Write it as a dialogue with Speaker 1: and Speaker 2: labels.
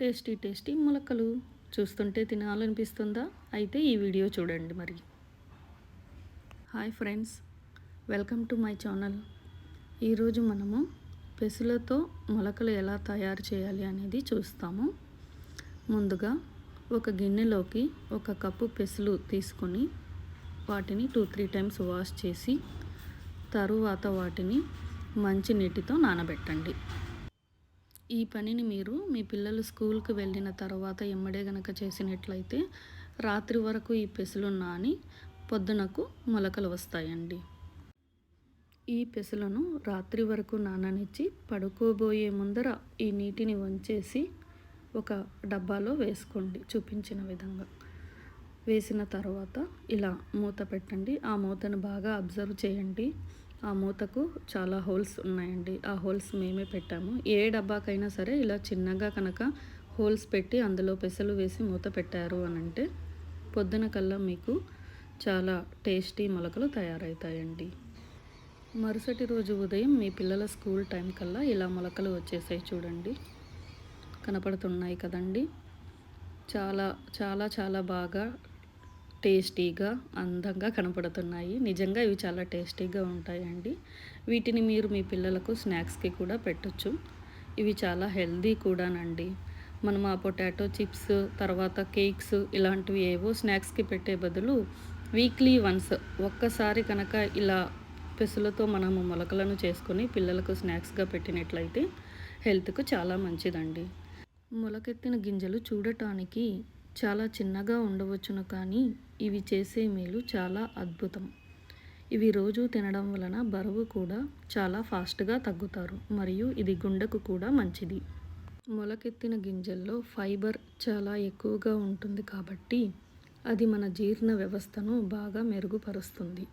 Speaker 1: Tasty tasty మొలకలు చూస్తుంటే తినాలనిపిస్తుందా? అయితే ఈ వీడియో చూడండి మరి. Hi friends welcome to my channel. ఈరోజు మనము పెసులతో మొలకలు ఎలా తయారు చేయాలి అనేది చూస్తాము. ముందుగా ఒక గిన్నెలోకి ఒక కప్పు పెసులు తీసుకొని వాటిని టూ త్రీ టైమ్స్ వాష్ చేసి తరువాత వాటిని మంచి నీటితో నానబెట్టండి. ఈ పనిని మీరు మీ పిల్లలు స్కూల్కి వెళ్ళిన తర్వాత ఎమ్మడే గనక చేసినట్లయితే రాత్రి వరకు ఈ పెసులు నాని పొద్దునకు మొలకలు వస్తాయండి. ఈ పెసులను రాత్రి వరకు నాననిచ్చి పడుకోబోయే ముందర ఈ నీటిని వంచేసి ఒక డబ్బాలో వేసుకోండి చూపించిన విధంగా. వేసిన తర్వాత ఇలా మూత పెట్టండి. ఆ మూతను బాగా అబ్జర్వ్ చేయండి. ఆ మూతకు చాలా హోల్స్ ఉన్నాయండి. ఆ హోల్స్ మేమే పెట్టాము. ఏ డబ్బాకైనా సరే ఇలా చిన్నగా కనుక హోల్స్ పెట్టి అందులో పెసలు వేసి మూత పెట్టారు అని అంటే పొద్దున కల్లా మీకు చాలా టేస్టీ మొలకలు తయారవుతాయండి మరుసటి రోజు ఉదయం మీ పిల్లల స్కూల్ టైం కల్లా ఇలా మొలకలు వచ్చేసాయి చూడండి. కనపడుతున్నాయి కదండి. చాలా చాలా చాలా బాగా టేస్టీగా అందంగా కనపడుతున్నాయి. నిజంగా ఇవి చాలా టేస్టీగా ఉంటాయండి. వీటిని మీరు మీ పిల్లలకు స్నాక్స్కి కూడా పెట్టచ్చు. ఇవి చాలా హెల్దీ కూడానండి. మనం ఆ పొటాటో చిప్స్ తర్వాత కేక్స్ ఇలాంటివి ఏవో స్నాక్స్కి పెట్టే బదులు వీక్లీ వన్స్ ఒక్కసారి కనుక ఇలా పెసులతో మనము మొలకలను చేసుకొని పిల్లలకు స్నాక్స్గా పెట్టినట్లయితే హెల్త్కు చాలా మంచిదండి. మొలకెత్తిన గింజలు చూడటానికి చాలా చిన్నగా ఉండవచ్చును కానీ ఇవి చేసే మేలు చాలా అద్భుతం. ఇవి రోజు తినడం వలన బరువు కూడా చాలా ఫాస్ట్గా తగ్గుతారు. మరియు ఇది గుండెకు కూడా మంచిది. మొలకెత్తిన గింజల్లో ఫైబర్ చాలా ఎక్కువగా ఉంటుంది కాబట్టి అది మన జీర్ణ వ్యవస్థను బాగా మెరుగుపరుస్తుంది.